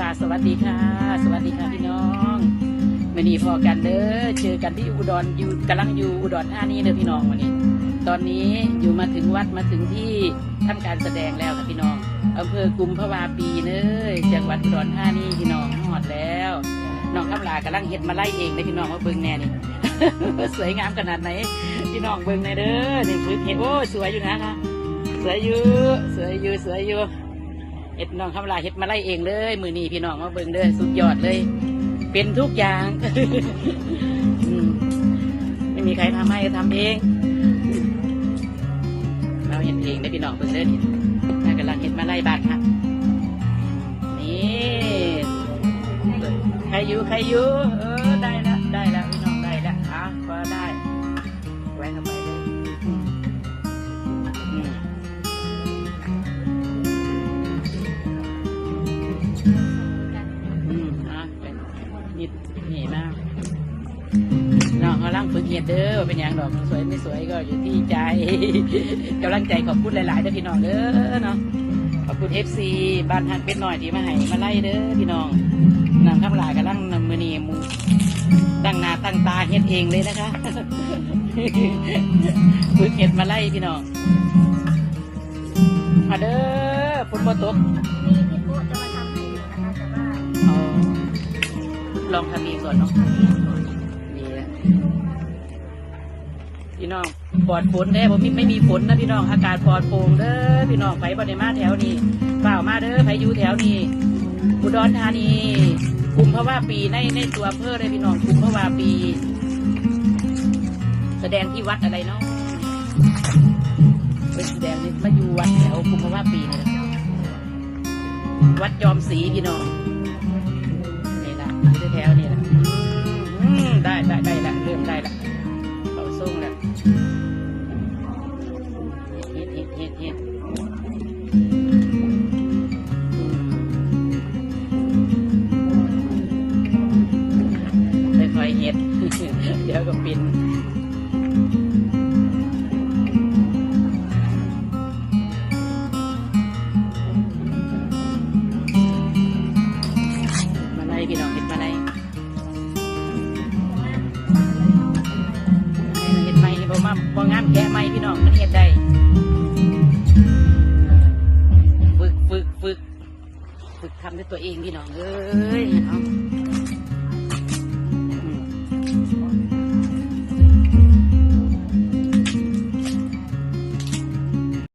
ลาสวัสดีค่ะ สวัสดีค่ะพี่น้องวันนี้พอกันเด้อเจอกันที่อุดรอยู่กำลังอยู่อุดรธานีเด้อพี่น้องวันนี้ ตอนนี้อยู่มาถึงวัดมาถึงที่ทำการแสดงแล้วค่ะพี่น้องอำเภอกุมภาวาปีเน้อจังหวัดอุดรธานีพี่น้องหอดแล้วน้องคำลากำลังเห็ดมาไล่เองเลยพี่น้องมาเบิ่งแน่นี่สวยงามขนาดไหนพี่น้องเบิ่งแน่เด้อนี่คือเห็ดโอ้สวยอยู่นะคะสวยอยู่สวยอยู่สวยอยู่ เห็ดน้องคำลาเห็ดมาไล่เองเลย มือนีพี่น้องมาเบิ่งเด้อสุดยอดเลย เป็นทุกอย่างไม่มีใครทำให้ทำเอง เราเห็ดเองได้พี่น้องเบิ่งเด้อนี่น่ากำลังเห็ดมาไล่บาดค่ะนี่ใครอยู่ใครอยู่เออได้ องเขาล่างฝึกเห็ดเด้อเป็นอย่างดอกสวยไม่สวยก็อยู่ที่ใจกำลังใจขอบคุณหลายๆเด้อพี่น้องเด้อเนาะขอบคุณเอฟซีบ้านฮักเป็ดหน่อยที่มาให้มาไล่เด้อพี่น้องนำข้ามลากำลังนำมือนีหมูตั้งหน้าตั้งตาเฮ็ดเองเลยนะคะฝึกเห็ดมาไล่พี่น้องมาเด้อฝนบ่ตกมีที่โป๊ะจะมาทำให้อยู่นะคะแต่ว่าเอาลองทำเองก่อนเนาะ พี่น้องปลอดฝนแน่ผมไม่มีฝนนะพี่น้องอากาศปลอดโปร่งเด้อพี่น้องไปบ่ได้มาแถวนี้เปล่ามาเด้อไปอยู่แถวนี้อุดรธานีกุมภาวะปีในในตัวอำเภอเลยพี่น้องกุมภาวะปี แสดงที่วัดอะไรเนาะไปแสดงนี่มาอยู่วัดแถวกุมภาวะปีนี่แหละวัดจอมศรีพี่น้องนี่ละอยู่แถวนี่ละได้ได้ได้ เดี๋ยวก็ปินมาไล่พี่น้องเฮ็ดมาไล่เฮ็ดไม่บ่มาบ่งามแกะไม่พี่น้องมันเฮ็ดได้ฝึกฝึกฝึกฝึกทำด้วยตัวเองพี่น้องเอ้ยเอา